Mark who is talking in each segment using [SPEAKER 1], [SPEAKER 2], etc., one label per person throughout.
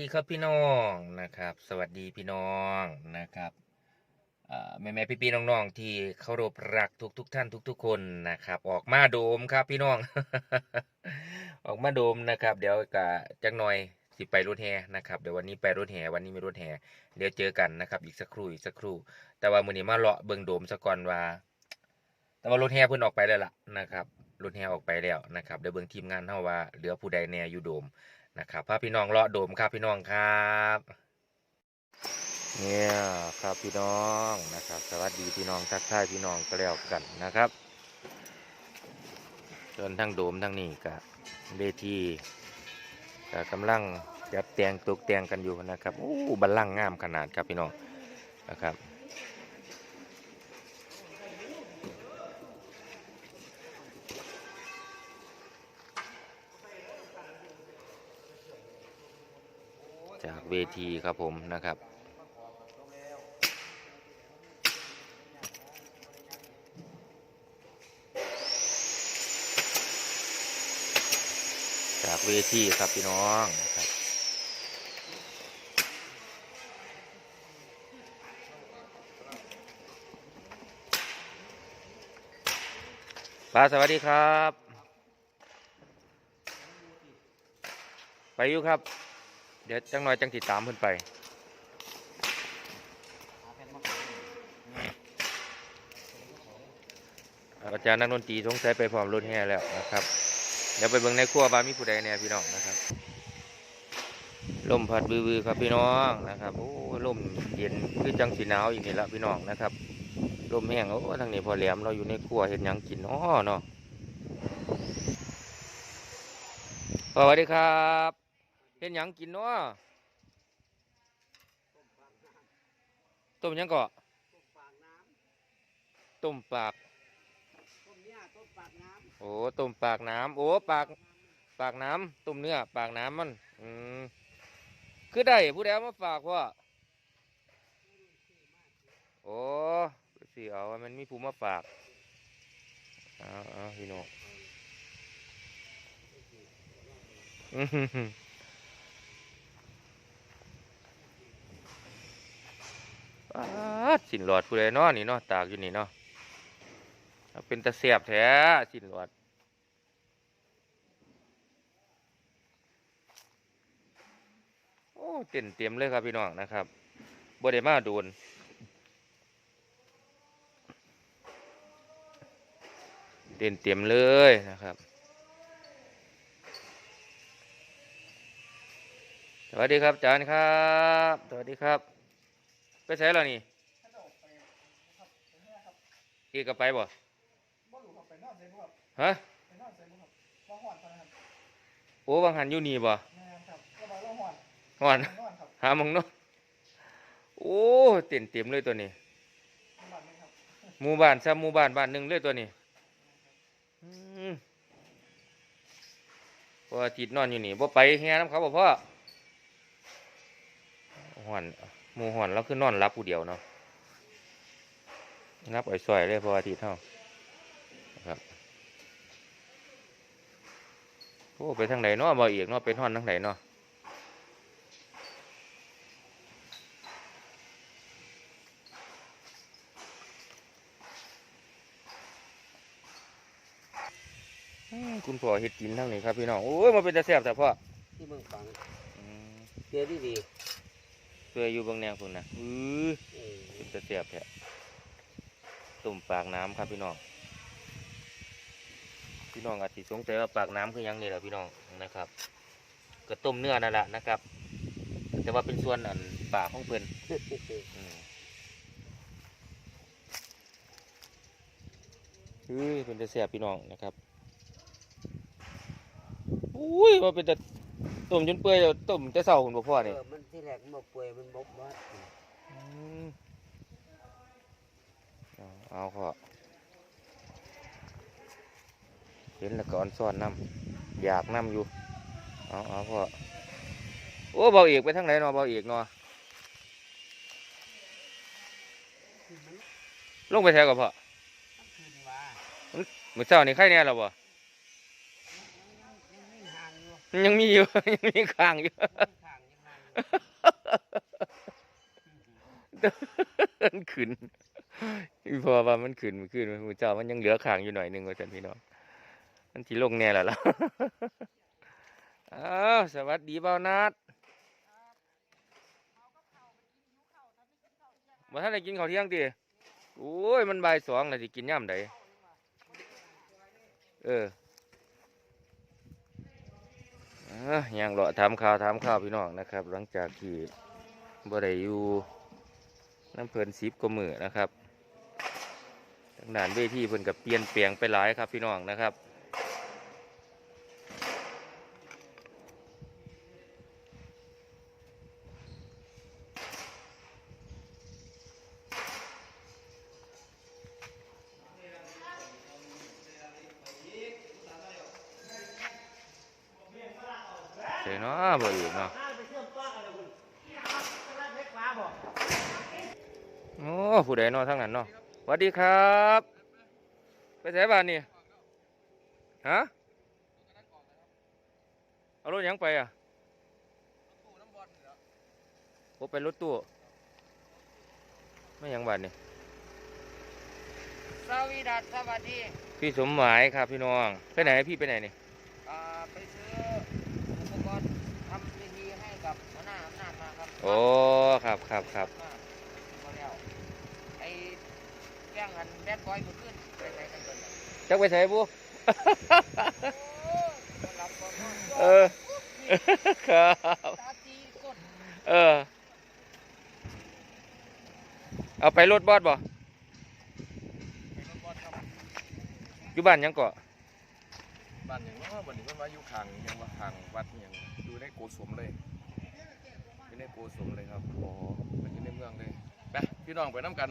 [SPEAKER 1] ดีครับพี่น้องนะครับ สวัสดีพี่น้องนะครับแม่แม่พี่พี่ๆน้องๆที่เคารพรักทุกทุกๆท่านทุก ๆ คนนะครับ ออกมาโดมครับพี่น้อง ออกมาโดมนะครับ เดี๋ยวกะจักหน่อยสิไปรถแห่นะครับเดี๋ยววันนี้ไปรถแห่วันนี้มีรถแห่เดี๋ยวเจอกันนะครับอีกสักครู่อีกสักครู่ แต่ว่ามื้อนี้มาเลาะเบิ่งโดมซะก่อนว่า แต่ว่ารถแห่เพิ่นออกไปแล้วล่ะนะครับรถแห่ออกไปแล้วนะครับเดี๋ยวเบิ่งทีมงานเฮาว่าเหลือผู้ใดแน่อยู่โดม นะครับพาพี่น้องเลาะโดมครับพี่น้องครับเนี่ยครับพี่น้องนะครับ สวัสดีพี่น้องทักทายพี่น้องก็แล้วกันนะครับส่วนทั้งโดมทั้งนี้กับเวทีก็กำลังจัดแต่งตกแต่งกันอยู่นะครับโอ้บัลลังก์งามขนาดครับพี่น้องนะครับ จากเวทีครับผมนะครับ จากเวทีครับพี่น้องนะครับป้าสวัสดีครับ ไปอยู่ครับ ดี๋ยวจังหน่อยจังติดตามเพิ่นไปอาจารย์นักดนตรีสงสัยไปพร้อมรถแห่แล้วนะครับ เดี๋ยวไปเบิ่งในครัวบามีผู้ใดแหน่ยพี่น้องนะครับลมพัดบือๆครับพี่น้องนะครับโอ้ลมเย็นคือจังสีหนาวอีกนี่ละพี่น้องนะครับลมแห้งโอ้ทางนี้พอแหลมเราอยู่ในครัวเห็นหยังกินอ้อเนาะสวัสดีครับ เห็นหยังกินเนาะต้มหยังเกาะต้มปากโอ้ต้มปากน้ำโอ้ปาก ปากน้ำต้มเนื้อ ปากน้ำมัน อืมคือได้ผู้ใดเอามาฝากพ่อโอ้สิเอามันมีผู้มาฝากเอาเอาพี่น้องอื้อหือหือป๊าด สินหลอดผู้ใดเนาะนี่เนาะตากอยู่นี่เนาะเป็นตะเสียบแท้สินหลวดโอ้เต็มเต็มเลยครับพี่น้องนะครับบ่ได้มาโดนเต็มเต็มเลยนะครับสวัสดีครับอาจารย์ครับ สวัสดีครับ ไปใช้แล้วนี่ อีกก็ไปบ่
[SPEAKER 2] บ่รู้ครับไปนอนใส่บ่ครับ
[SPEAKER 1] ฮะ
[SPEAKER 2] ไปนอนใส่บ่ครับบ่ฮ้อนปานนั้นครับ
[SPEAKER 1] โอ้บางหันอยู่นี่บ่
[SPEAKER 2] แม่นครับก็บ่เราฮ้อน
[SPEAKER 1] หอน
[SPEAKER 2] นอนครับ
[SPEAKER 1] หามังเนาะโอ้เต็มเต็มเลยตัวนี้
[SPEAKER 2] นอนไหมครับ
[SPEAKER 1] หมู่บ้านซ้ำหมู่บ้านบ้านหนึ่งเลยตัวนี้อืมพออาทิตย์นอนอยู่นี่บ่ไปแฮ่น้ำเขาบ่พ่อหอนหมู่หอนเราคือนอนรับผู้เดียวเนาะ รับอ่อยซอยเลยพออาทิตย์เท่าครับโอ้ไปทางไหนเนาะบ่เอียกเนาะไปนอนทางไหนเนาะอืมคุณพ่อเห็ดกินทั้งนี้ครับพี่น้องโอ้ยมาเป็นตะแซ่บแต่พ่อ
[SPEAKER 3] ที่เมืองฝัง
[SPEAKER 1] อืม
[SPEAKER 3] เจอดีดี
[SPEAKER 1] เพื่ออยู่เบางแนวคุณนะอือ
[SPEAKER 3] เออ
[SPEAKER 1] เป็นตะแซ่บแท้ ตุ่มปากน้ำครับพี่น้อง พี่น้องอาจจะสงสัยว่าปากน้ำคือหยังนี่แหละพี่น้องนะครับก็ต้มเนื้อนั่นแหละนะครับ แต่ว่าเป็นส่วนอันปากของเพิ่นอืมเฮ้ยเป็นตะแซ่บพี่น้องนะครับอุ้ยว่าเป็นตะต้มจนเปื่อยแล้วต้มแต่เช้าคุณพ่อ
[SPEAKER 3] เอ
[SPEAKER 1] นี่
[SPEAKER 3] อมันที่แรกมันบ่ป่วยมันบกวัด
[SPEAKER 1] อืมเอา เอาพ่อเห็นแล้วก็อ่อนซ่อนน้ำอยากน้ำอยู่เอาเอาพ่อโอ้เบาเอกไปทางไหนเนาะเบาเอกเนาะลงไปแถวกับพ่อ
[SPEAKER 3] คืนว่า
[SPEAKER 1] มื้อเช้านี่ใครแน่แล้วบ่
[SPEAKER 3] ยังไม่ห่างอยู่
[SPEAKER 1] ยังมีอยู่ ยังมีข้างอยู่
[SPEAKER 3] ยังห่างยังห่างอยู่
[SPEAKER 1] มันขึ้นอี พอว่ามันขึ้นมันขึ้นมันเจ้ามันยังเหลือขางอยู่หน่อยหนึงว่าจันพี่น้องมันสิลงแน่แล้วล่ะอ้าวสวัสดีเบานัดบ่ท่านได้กินข้าวเที่ยงดิโอ้ยมันบ่ายสองแล้วสิกินย่ำใดเอออะยังรอถามข่าวถามข่าวพี่น้องนะครับ หลังจากที่บ่ได้อยู่น้ำเพลินสิบกมือนะครับ ทางด้านเวทีเพิ่นกับเปลี่ยนแปลงไปหลายครับพี่น้องนะครับเจ๋งเนาะบ่อีกเนาะโอ้ผู้ใดเนาะทั้งนั้นเนาะ สวัสดีครับ ไปไสบ้านนี่ฮะเอารถหยังไปอะโอ้ไปรถตู้ไม่หยังบ้านนี่
[SPEAKER 3] สวีดัสสวัสดี
[SPEAKER 1] พี่สมหมายครับพี่น้องไปไหนพี่ไปไหนนี่
[SPEAKER 3] อ่าไปซื้ออุปกรณ์ทำพิธีให้กับหัวหน้าอำนาจมาครับ
[SPEAKER 1] โอ้ครับครับครับ
[SPEAKER 3] มาพอแล้วไอ้ แย่งกันแบดบอยมาขึ้นไปไหนกันก่อนเนี่ย
[SPEAKER 1] จักไปไสบุ
[SPEAKER 3] โอ้ยรับก่อนนอน
[SPEAKER 1] เออ ครับ
[SPEAKER 3] ตาตีก้น
[SPEAKER 1] เออ เอาไปรถบอสบ่อยู่บ้านหยังเกาะ
[SPEAKER 4] บ้านอย่างว่าวันนี้มันมาอยู่ข้างยังว่าข้างวัดอย่างอยู่ในโกสมเลยอยู่ในโกสมเลยครับ
[SPEAKER 1] โอ้
[SPEAKER 4] มันอยู่ในเมืองเลยไปพี่น้องไปน้ำกัน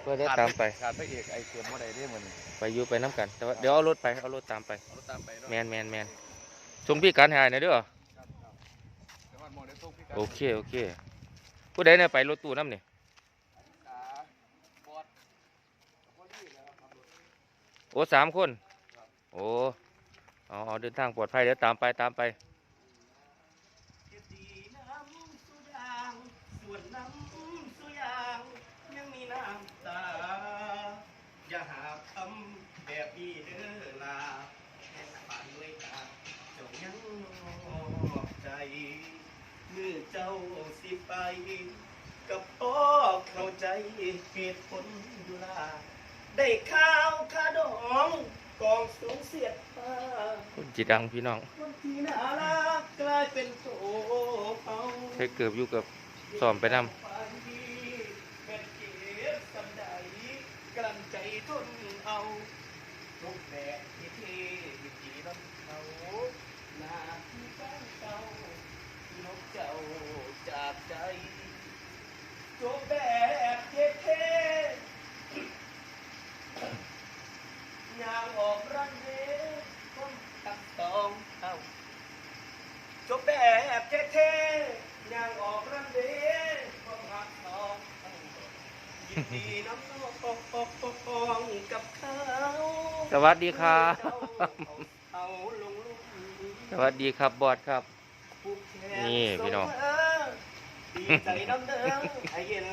[SPEAKER 1] เพื่อได้ตามไป
[SPEAKER 4] ขาดพระเอกไอเกียมว่าใดได้เหมือน
[SPEAKER 1] ไปอยู่ไปน้ำกันแต่ว่าเดี๋ยวเอารถไปเอารถตามไป
[SPEAKER 4] เอารถตามไปเนาะ
[SPEAKER 1] แมนแมนแมนส่งพี่การหายหน่อยเด้อ
[SPEAKER 4] ครับครับเดี๋ยววันมองได้ส่งพี่กัน
[SPEAKER 1] โอเคโอเคผู้ใดเนี่ยไปรถตู้น้ำนี่
[SPEAKER 4] ขาบอดพอดีแล้วครับรถ
[SPEAKER 1] โอ้สามคน โอ้เอาเอาเดินทางปลอดภัยเดี๋ยวตามไปตามไป
[SPEAKER 5] ดีน้ำสุยางส่วนน้ำสุยางยังมีน้ำตา อย่าหาทำแบบนี้เด้อลาแค่ปานด้วยตาเจ้ายังนอกใจเมื่อเจ้าสิไป กับพ่อเข้าใจเหตุผลอยู่ลา ได้ข้าวขาดองกองสูงเสียดฟ้า
[SPEAKER 1] คนจีดังพี่น้อง
[SPEAKER 5] คนที่น่ารักกลายเป็นโถเอา
[SPEAKER 1] ใช้เกือบอยู่กับซ้อมไปนำ
[SPEAKER 5] เป็นเก็บสำใดกลั้นใจ ทนเอาทุกแบบที่ที่ที่ลำเขาหนาที่บ้านเก่านกเจ้าจากใจจบแบบเท่ๆยางออกรันเวคนตักตองเอา จบแบบเท่ๆย่างออกรันเดความหักทอง ยินดีน้ำนองกับเขา
[SPEAKER 1] สวัสดีครับ
[SPEAKER 5] เอาลงลุม
[SPEAKER 1] สวัสดีครับบอสครับ
[SPEAKER 5] ผูกแข
[SPEAKER 1] นี่พี่น้อง
[SPEAKER 5] ดีใจน้ำเด้อไอ้เย็น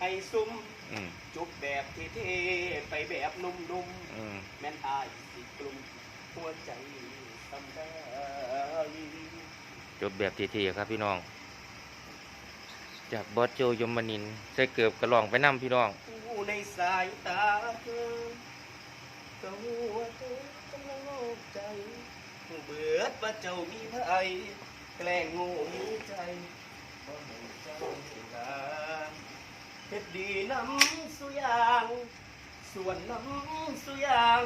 [SPEAKER 5] ไอ้ซุ่ม
[SPEAKER 1] อืม
[SPEAKER 5] จุบแบบเท่ๆไปแบบนุ่มๆ
[SPEAKER 1] อืม
[SPEAKER 5] แม่นอายสิกลุ่มหัวใจสำได้
[SPEAKER 1] จบแบบทีๆครับพี่น้อง จากบอสโจยมนินใส่เกือบกระลองไปนํพี่น้อง
[SPEAKER 5] ผู้ในสายตาเธอก็หัวเธอกำลังโลกใจ เบิดว่าเจ้ามีภัยแกล้งโง่มีใจบ่ให้เจ้าลาเฮ็ดดีน้ำสุยาง ส่วนน้ำสุยาง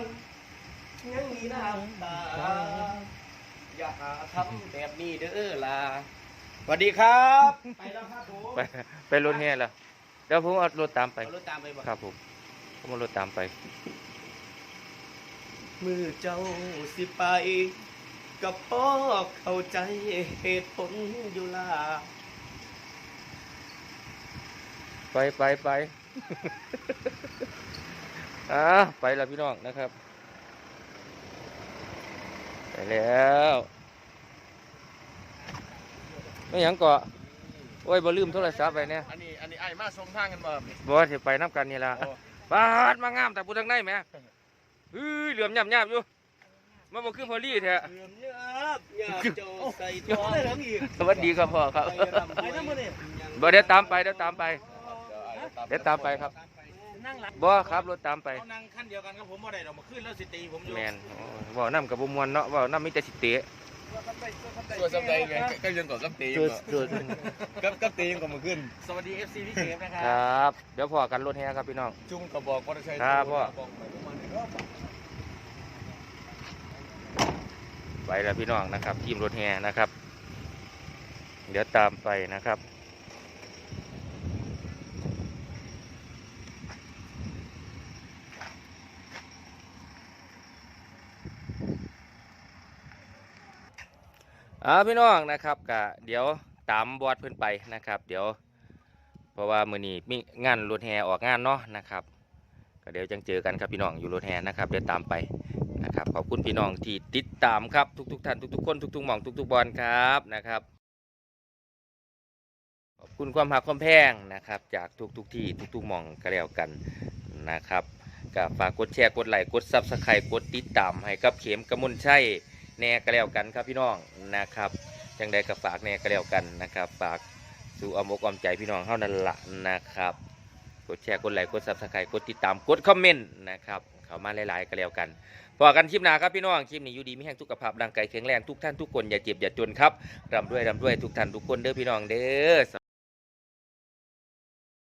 [SPEAKER 5] ยังมีน้ำตา อย่าหาทำแบบนี้เด้อล่ะ สวัสดีครับไปแล้วครับผม
[SPEAKER 1] ไปไปรถแห่แล้วเดี๋ยวผมเอารถตามไป
[SPEAKER 5] เอารถตามไปบ่
[SPEAKER 1] ครับผมผมเอารถตามไป
[SPEAKER 5] มือเจ้าสิไปกับพ่อเข้าใจเหตุผลอยู่ล่ะ
[SPEAKER 1] ไปไปไปอ่าไปแล้วพี่น้องนะครับ ไปแล้ว ไม่หยังเกาะโอ้ยบ่ลืมโทรศัพท์ไปเนี่ย
[SPEAKER 4] อันนี้อันนี้ไอ้มาส่งทางกันบ่ครับนี่
[SPEAKER 1] บ่สิไปน้ำกันนี่ล่ะ
[SPEAKER 4] โอ้
[SPEAKER 1] ปาดมางามแต่ผู้ทางในแหม่เฮ้ยเหลื่อมย่ำๆอยู่มันบ่คือพอลี่แท้
[SPEAKER 5] เรื่องเยอะอยากจะใส่ตัวได้หลังอีก
[SPEAKER 1] สวัสดีครับพ่อครับ
[SPEAKER 5] ไปทั้งหมดนี่
[SPEAKER 1] บ่เดี๋ยวตามไปเดี๋ยวตามไป
[SPEAKER 4] เดี๋ยวไอ้
[SPEAKER 1] เดี๋ยวตามไปครับ
[SPEAKER 3] นั่งหลับ
[SPEAKER 1] บ่ครับรถตามไป
[SPEAKER 5] เอานั่งขั้นเดียวกันกับผมบ่ได้ดอกมาขึ้นแล้วสิตีผมอยู่
[SPEAKER 1] แม่นโอ้เว้านํกับบ่ม่วนเนาะเว้านํมีแต่สิเตะ
[SPEAKER 4] ตัวสำใจไงก็ยังก่อนสำตี
[SPEAKER 1] จุดจุด
[SPEAKER 4] กับกับตียังก่อนมาขึ้น
[SPEAKER 5] สวัสดี FC พี่เกมนะค
[SPEAKER 1] ครับรับ เดี๋ยวพอกันรถแฮครับพี่น้อง
[SPEAKER 4] จุ่มกระบอกมอเตอร์ไซค์
[SPEAKER 1] ครับพ่อ
[SPEAKER 4] บอกไปประมาณนี้เนาะ
[SPEAKER 1] ไปแล้วพี่น้องนะครับ ทีมรถแฮนะครับ เดี๋ยวตามไปนะครับ อ่าพี่น้องนะครับกะเดี๋ยวตามบอดเพื่อนไปนะครับ เดี๋ยว เพราะว่ามือนี้มีงานรถแห่ออกงานเนาะนะครับก็เดี๋ยวจังเจอกันครับพี่น้องอยู่รถแห่นะครับเดี๋ยวตามไปนะครับขอบคุณพี่น้องที่ติดตามครับทุกๆท่านทุกๆคนทุกๆหม่องทุกๆบอลครับนะครับขอบคุณความหักความแพงนะครับ จากทุกๆที่ทุกๆหม่องก็แล้วกันนะครับก็ฝากกดแชร์กดไลค์กดซับสไครต์กดติดตามให้กับเข็มกระมุนชัย แน่ก็แล้วกันครับพี่น้องนะครับจังใดก็ฝากแน่ก็แล้วกันนะครับ ฝากสู่อมอกอมใจพี่น้องเท่านั้นละนะครับ กดแชร์กดไลค์กดซับสไครต์กดติดตามกดคอมเมนต์นะครับเข้ามาหลายๆก็แล้วกันพอกันคลิปหน้าครับพี่น้องคลิปนี้อยู่ดีมีแห่งสุขภาพร่างกายแข็งแรงทุกท่านทุกคนอย่าเจ็บอย่าจนครับร่ำรวยร่ำรวยทุกท่านทุกคนเด้อพี่น้องเด้อ